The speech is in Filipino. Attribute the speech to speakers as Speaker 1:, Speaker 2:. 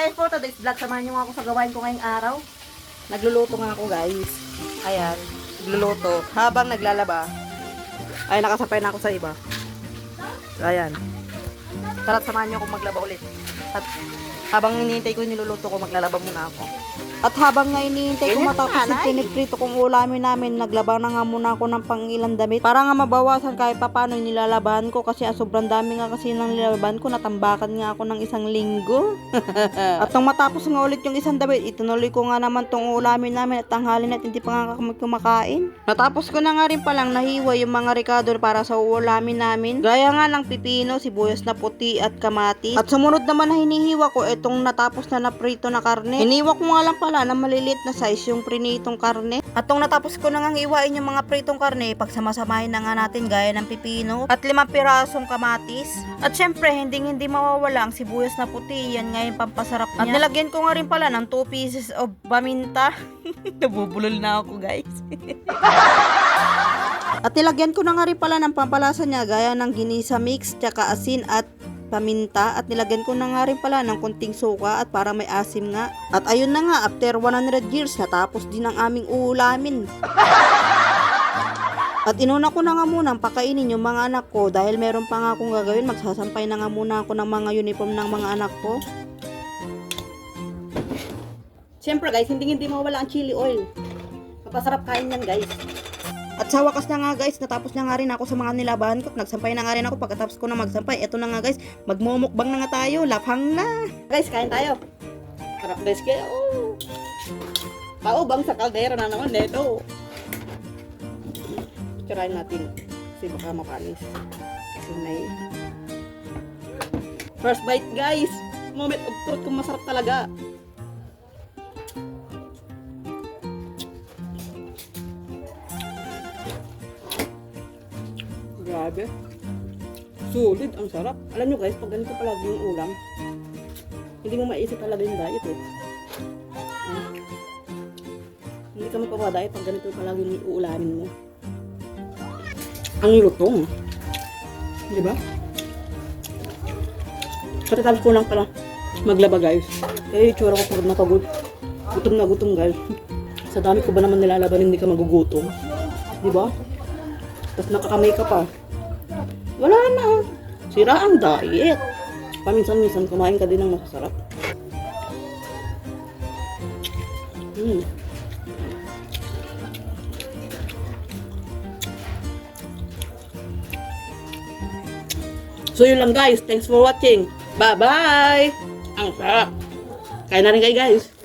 Speaker 1: guys, for today's vlog, samahan niyo nga ako sa gawain ko ngayong araw. Nagluluto nga ako guys. Ayan, nagluluto. Habang naglalaba, ay nakasapay na ako sa iba. Ayan. Tara't samahan niyo ako maglaba ulit. At habang hinihintay ko niluluto ko, maglalaba muna ako. At habang nga hinihintay ko matapos yung piniprito kong ulamin namin, naglaba na nga muna ako ng pangilang damit. Para nga mabawasan kahit papano yung nilalabahan ko kasi ah, sobrang dami nga kasi ng nilalabahan ko, natambakan nga ako ng isang linggo. at nung matapos nga ulit yung isang damit, itunuloy ko nga naman tong ulamin namin at tanghalin at hindi pa nga kami kumakain. Natapos ko na nga rin palang nahiwa yung mga ricado para sa ulamin namin. Gaya nga ng pipino, sibuyas na puti at kamatis. At sumunod naman na hinihiwa ko itong natapos na naprito na karne. Hiniwa ko nga lang pala na maliliit na size yung prinitong karne. At nung natapos ko na nga iwain yung mga pritong karne, pagsamasamahin na nga natin gaya ng pipino at limang pirasong kamatis. At syempre, hindi hindi mawawala ang sibuyas na puti. Yan nga yung pampasarap niya. At nilagyan ko nga rin pala ng 2 pieces of paminta. Nabubulol na ako guys. At nilagyan ko na nga rin pala ng pampalasa niya gaya ng ginisa mix, tsaka asin at paminta at nilagyan ko na nga rin pala ng kunting suka at para may asim nga. At ayun na nga, after 100 years, natapos din ang aming uulamin. At inuna ko na nga muna ang pakainin yung mga anak ko dahil meron pa nga akong gagawin. Magsasampay na nga muna ako ng mga uniform ng mga anak ko. Siyempre guys, hindi hindi mawala ang chili oil. Mapasarap kain yan guys. At sa wakas na nga guys, natapos na nga rin ako sa mga nilabahan ko. Nagsampay na nga rin ako pagkatapos ko na magsampay. Eto na nga guys, magmumukbang na nga tayo. Laphang na. Guys, kain tayo. Sarap guys kayo. Paubang sa kaldera na naman neto. Tirahin natin. Kasi baka mapanis. Kasi may... First bite guys. Moment of truth kung masarap talaga. Grabe. Sulit, ang sarap. Alam nyo guys, pag ganito palagi yung ulam, hindi mo maisip talaga yung diet eh. Ah. Hindi ka magpapadayet pag ganito palagi yung uulamin mo. Ang lutong. Di ba? Katatapos ko lang pala maglaba guys. Eh, tsura ko pagod na pagod. Gutom na gutom guys. Sa dami ko ba naman nilalaban hindi ka magugutom? Di ba? Tapos nakakamay ka pa. Wala na. Sira ang diet. Paminsan-minsan kumain ka din ng masasarap. Hmm. So yun lang guys. Thanks for watching. Bye-bye! Ang sarap. Kain na rin kayo guys.